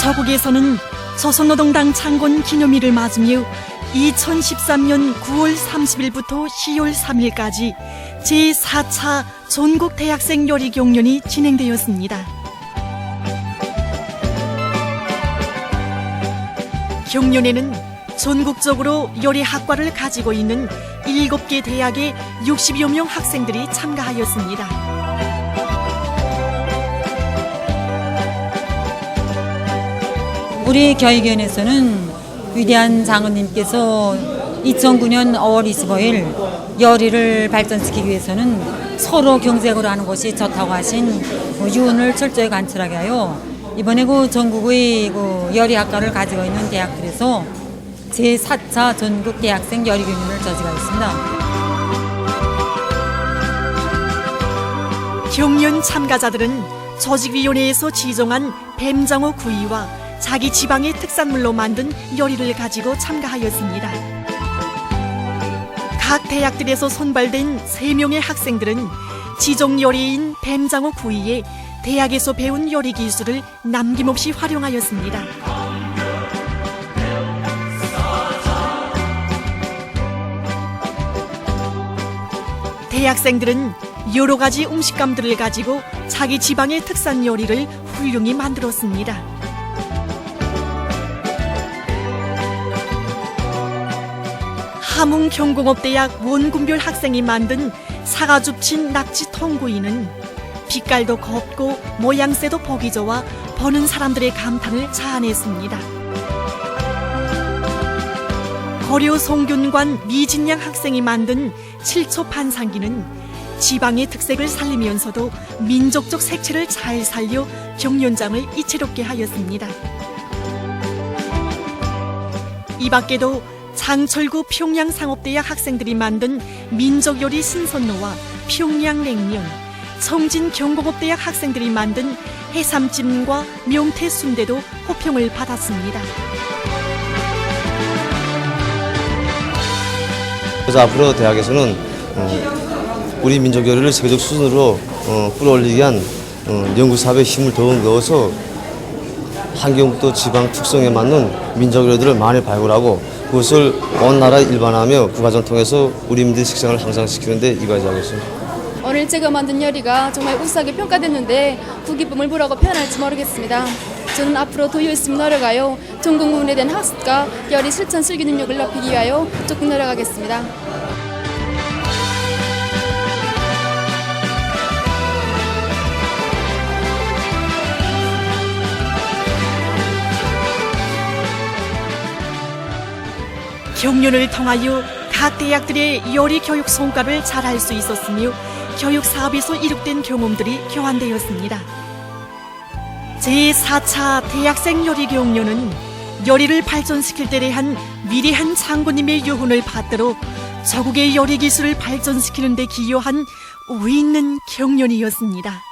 저국에서는 조선노동당 창건 기념일을 맞으며 2013년 9월 30일부터 10월 3일까지 제4차 전국 대학생 요리 경연이 진행되었습니다. 경연에는 전국적으로 요리 학과를 가지고 있는 7개 대학의 60여 명 학생들이 참가하였습니다. 우리 교육위원회에서는 위대한 장로님께서 2009년 5월 25일 열의를 발전시키기 위해서는 서로 경쟁으로 하는 것이 좋다고 하신 뭐 유언을 철저히 관철하게 하여 이번에 그 전국의 그 열의학과를 가지고 있는 대학들에서 제4차 전국 대학생 열의경연을 저지하였습니다. 경연 참가자들은 조직위원회에서 지정한 뱀장어 구이와 자기 지방의 특산물로 만든 요리를 가지고 참가하였습니다. 각 대학들에서 선발된 3명의 학생들은 지정 요리인 뱀장어 구이에 대학에서 배운 요리 기술을 남김없이 활용하였습니다. 대학생들은 여러 가지 음식감들을 가지고 자기 지방의 특산 요리를 훌륭히 만들었습니다. 함흥경공업대학 원군별 학생이 만든 사과죽친 낙지 통구이는 빛깔도 곱고 모양새도 보기 좋아 보는 사람들의 감탄을 자아냈습니다. 고려 송균관 미진양 학생이 만든 칠초 판상기는 지방의 특색을 살리면서도 민족적 색채를 잘 살려 경연장을 이채롭게 하였습니다. 이 밖에도 장철구 평양 상업대학 학생들이 만든 민족요리 신선로와 평양 냉면, 청진경공업대학 학생들이 만든 해삼찜과 명태 순대도 호평을 받았습니다. 그래서 앞으로 대학에서는 어, 우리 민족 요리를 세계적 수준으로 어, 끌어올리기 위한 어, 연구 사업에 힘을 더욱 넣어서 환경도 지방 특성에 맞는 민족 요리들을 많이 발굴하고 그것을 온 나라에 일반화하며 국가전 통해서 우리 민들 식생을 향상시키는데 이바지하겠습니다. 오늘 제가 만든 요리가 정말 우수하게 평가됐는데 그 기쁨을 뭐라고 표현할지 모르겠습니다. 저는 앞으로 더 열심히 노력하여 전국 구분에 대한 학습과 요리 실천 실기 능력을 높이기 위하여 적극 노력하겠습니다. 경륜을 통하여 각 대학들의 요리 교육 성과를 잘할 수 있었으며 교육 사업에서 이룩된 경험들이 교환되었습니다. 제4차 대학생 요리 경륜은 요리를 발전시킬 때 대한 위대한 장군님의 유훈을 받들어 저국의 요리 기술을 발전시키는 데 기여한 의있는 경륜이었습니다.